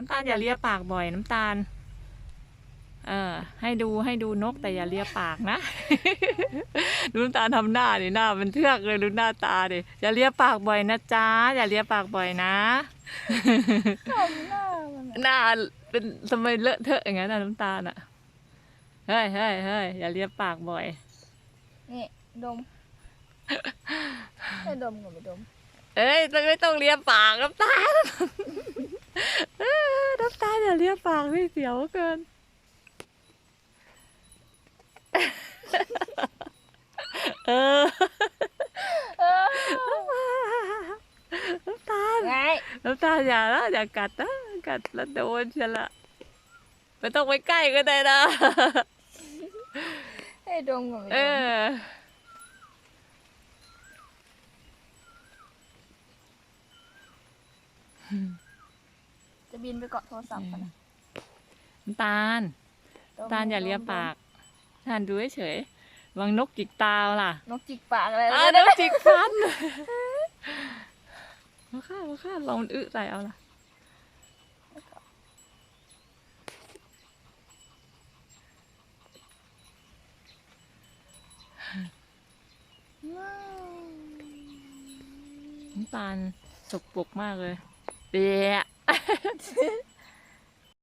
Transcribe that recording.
น้ำตาลอย่าเลียปากบ่อยน้ำตาล เออ ให้ดูให้ดูนกแต่อย่าเลียปากนะ ดูน้ำตาลทำหน้าดิหน้ามันเทือกเลยดูหน้าตาดิอย่าเลียปากบ่อยนะจ๊ะอย่าเลียปากบ่อยนะชมหน้ามันอะหน้าเป็นทำไมเลอะเทอะอย่างนั้นนะน้ำตาลอะเฮ้ยเฮ้ยเฮ้ยอย่าเลียปากบ่อย นี่ดมให้ดมกับไม่ดม เอ้ยไม่ต้องเลียปากน้ำตาลเออน้ำตาลอย่าเลียปากพี่เสียวเกิน เออน้ำตาลไงน้ำตาลอย่าละอย่ากัดนะกัดแล้วโดนฉันละไม่ต้องไปใกล้ก็ได้นะให้ดมกับไม่เอดมอ จะบินไปเกาะโทรศัพท์กันนะน้ำตาลดมน้ำตาลอย่าเลียดมปากทานดูเฉยๆวางนกจิกตาล่ะ นกจิกปากอะไรอะนนะกจิกฟันมาฆ่ามาฆ่าลองมันอึใส่เอาล่ะว้าวน้ำตาลสกปรกมากเลยเปียะ